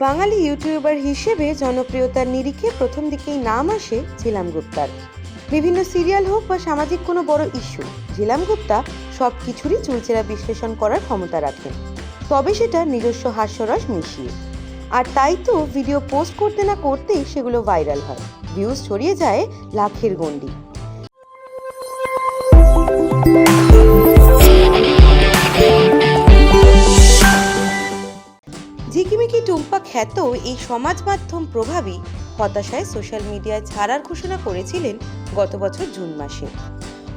বাঙালি YouTuber হিসেবে জনপ্রিয়তার নিরিখে প্রথম দিকেই নাম আসে ঝিলাম গুপ্তার। বিভিন্ন সিরিয়াল হোক বা সামাজিক কোনো বড় ইস্যু, ঝিলাম গুপ্তা সব কিছুরই চুলচেরা বিশ্লেষণ করার ক্ষমতা রাখেন। তবে সেটা নিজস্ব হাস্যরস মিশিয়ে। আর তাই তো ভিডিও পোস্ট করতে না করতেই সেগুলো ভাইরাল হয়। ভিউজ ছড়িয়ে যায় লাখের গণ্ডি। টুম্পা খ্যাত এই সমাজ মাধ্যম প্রভাবী হতাশায় সোশ্যাল মিডিয়ায় ছাড়ার ঘোষণা করেছিলেন গত বছর জুন মাসে।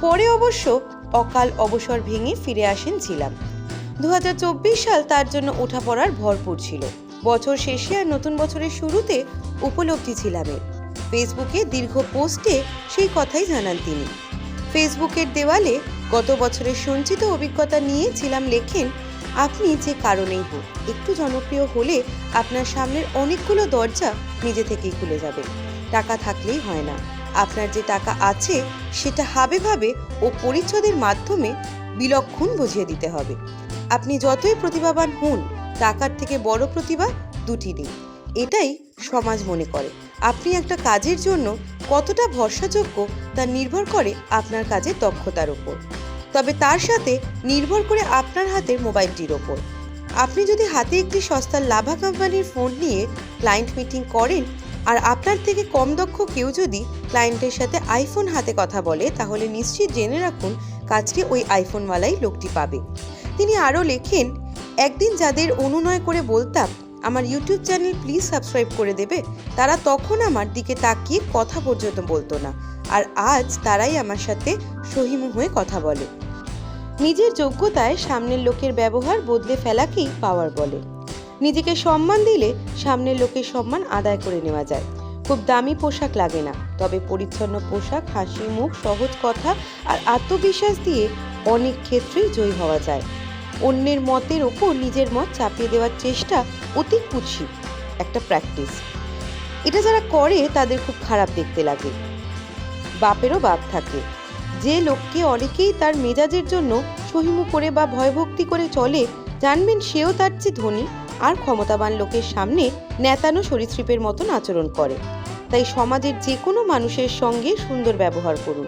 পরে অবশ্য অকাল অবসর ভেঙে ফিরে আসেন ছিলাম দু সাল তার জন্য ওঠাপড়ার ভরপুর ছিল। বছর শেষে আর নতুন বছরের শুরুতে উপলব্ধি ছিলামের ফেসবুকে দীর্ঘ পোস্টে সেই কথাই জানান তিনি। ফেসবুকের দেওয়ালে গত বছরের সঞ্চিত অভিজ্ঞতা নিয়ে ছিলাম লেখেন আপনি যে কারণেই হোক, একটু জনপ্রিয় হলে আপনার সামনের অনেকগুলো দরজা নিজে থেকেই খুলে যাবে। টাকা থাকলেই হয় না। আপনার যে টাকা আছে, সেটা হাবে ভাবে ও পরিচ্ছদের মাধ্যমে বিলক্ষণ বুঝিয়ে দিতে হবে। আপনি যতই প্রতিভাবান হন, টাকার থেকে বড় প্রতিভা দুটি নেই। এটাই সমাজ মনে করে। আপনি একটা কাজের জন্য কতটা ভরসাযোগ্য তা নির্ভর করে আপনার কাজের দক্ষতার উপর। তবে তার সাথে নির্ভর করে আপনার হাতের মোবাইলটির ওপর। আপনি যদি হাতে একটি সস্তার লাভা কোম্পানির ফোন নিয়ে ক্লায়েন্ট মিটিং করেন, আর আপনার থেকে কম দক্ষ কেউ যদি ক্লায়েন্টের সাথে আইফোন হাতে কথা বলে, তাহলে নিশ্চিত জেনে রাখুন কাজটি ওই আইফোনওয়ালাই লোকটি পাবে। তিনি আরও লেখেন, একদিন যাদের অনুনয় করে বলতাম, আমার ইউটিউব চ্যানেল প্লিজ সাবস্ক্রাইব করে দেবে তারা তখন আমার দিকে তাকিয়ে কথা পর্যন্ত বলতো না, আর আজ তারাই আমার সাথে সহিমু হয়ে কথা বলে। নিজের যোগ্যতায় সামনের লোকের ব্যবহার বদলে ফেলাকেই পাওয়ার বলে। নিজেকে সম্মান দিলে সামনের লোকের সম্মান আদায় করে নেওয়া যায়। খুব দামি পোশাক লাগে না, তবে পরিচ্ছন্ন পোশাক, হাসি, মুখ, সহজ কথা আর আত্মবিশ্বাস দিয়ে অনেক ক্ষেত্রেই জয়ী হওয়া যায়। অন্যের মতের ওপর নিজের মত চাপিয়ে দেওয়ার চেষ্টা অতি কুৎসিত একটা প্র্যাকটিস এটা যারা করে তাদের খুব খারাপ দেখতে লাগে। বাপেরও বাপ থাকে। যে লোককে অনেকেই তার মেজাজের জন্য সহিমু করে বা ভয়ভক্তি করে চলে, জানবেন সেও তার চেয়ে ধনী আর ক্ষমতাবান লোকের সামনে নেতানো সরীসৃপের মতন আচরণ করে। তাই সমাজের যে কোনো মানুষের সঙ্গে সুন্দর ব্যবহার করুন।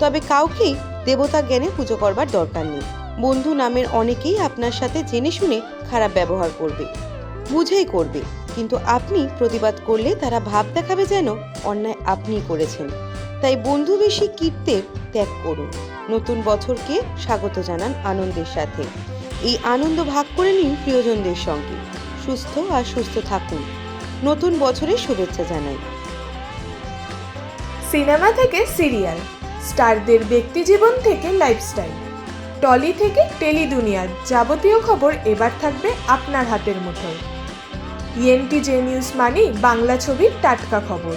তবে কাউকেই দেবতা জ্ঞানে পুজো করবার দরকার নেই। বন্ধু নামের অনেকেই আপনার সাথে জেনে শুনে খারাপ ব্যবহার করবে, বুঝেই করবে। কিন্তু আপনি প্রতিবাদ করলে তারা ভাব দেখাবে যেন অন্যায় আপনি করেছেন। তাই বন্ধু বেশি কীর্তের ত্যাগ করুন। নতুন বছরকে স্বাগত জানান আনন্দের সাথে। এই আনন্দ ভাগ করে নিন প্রিয়জনদের সঙ্গে। সুস্থ আর সুস্থ থাকুন। নতুন বছরের শুভেচ্ছা জানাই। সিনেমা থেকে সিরিয়াল, স্টারদের ব্যক্তিজীবন থেকে লাইফস্টাইল। টলি থেকে টেলি দুনিয়ার যাবতীয় খবর এবার থাকবে আপনার হাতের মুঠোয়। ইএনটি জে নিউজ মানেই বাংলা ছবির টাটকা খবর।